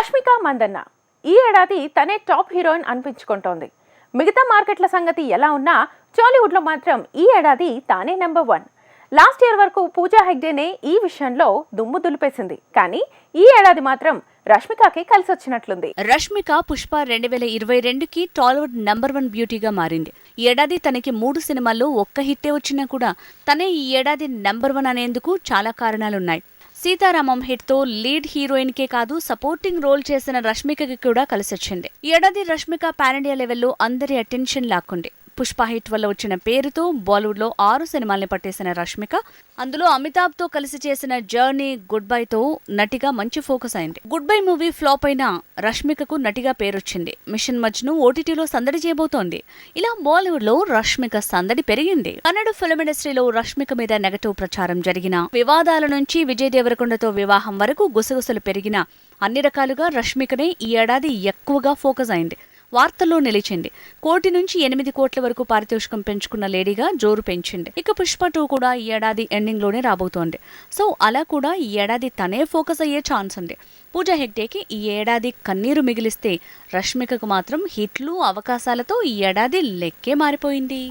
రష్మిక మందన్న ఈ ఏడాది తనే టాప్ హీరోయిన్ అనిపించుకుంటోంది. మిగతా మార్కెట్ల సంగతి ఎలా ఉన్నా టాలీవుడ్లో మాత్రం ఈ ఏడాది తానే నెంబర్ వన్. లాస్ట్ ఇయర్ వరకు పూజా హెగ్డేనే ఈ విషయంలో దుమ్ము దులిపేసింది. కానీ ఈ ఏడాది మాత్రం రష్మికకి కలిసి వచ్చినట్లుంది రష్మిక పుష్ప రెండు వేల ఇరవై రెండుకి టాలీవుడ్ నంబర్ వన్ బ్యూటీగా మారింది. ఈ ఏడాది తనకి మూడు సినిమాల్లో ఒక్క హిట్టే వచ్చినా కూడా తనే ఈ ఏడాది నంబర్ వన్ అనేందుకు చాలా కారణాలున్నాయి. సీతారామం హిట్తో లీడ్ హీరోయిన్ కే కాదు సపోర్టింగ్ రోల్ చేసిన రష్మికకి కూడా కలిసొచ్చింది. ఈ ఏడాది రష్మిక పాన్ ఇండియా లెవెల్లో అందరి అటెన్షన్ లాక్కుంది. పుష్ప హిట్ వల్ల వచ్చిన పేరుతో బాలీవుడ్లో ఆరు సినిమాల్ని పట్టేసిన రష్మిక అందులో అమితాబ్తో కలిసి చేసిన జర్నీ గుడ్ బైతో నటిగా మంచి ఫోకస్ అయింది. గుడ్ బై మూవీ ఫ్లాప్ అయినా రష్మికకు నటిగా పేరొచ్చింది. మిషన్ మజ్ను ఓటీటీలో సందడి చేయబోతోంది. ఇలా బాలీవుడ్లో రష్మిక సందడి పెరిగింది. కన్నడ ఫిల్మ్ ఇండస్ట్రీలో రష్మిక మీద నెగటివ్ ప్రచారం జరిగిన వివాదాల నుంచి విజయ్ దేవరకొండతో వివాహం వరకు గుసగుసలు పెరిగిన అన్ని రకాలుగా రష్మికనే ఈ ఏడాది ఎక్కువగా ఫోకస్ అయింది. వార్తల్లో నిలిచింది. కోటి నుంచి ఎనిమిది కోట్ల వరకు పారితోషికం పెంచుకున్న లేడీగా జోరు పెంచింది. ఇక పుష్ప టూ కూడా ఈ ఏడాది ఎండింగ్లోనే రాబోతోంది. సో అలా కూడా ఈ ఏడాది తనే ఫోకస్ అయ్యే ఛాన్స్ ఉంది. పూజా హెగ్డేకి ఈ ఏడాది కన్నీరు మిగిలిస్తే రష్మికకు మాత్రం హిట్లు అవకాశాలతో ఈ ఏడాది లెక్కే మారిపోయింది.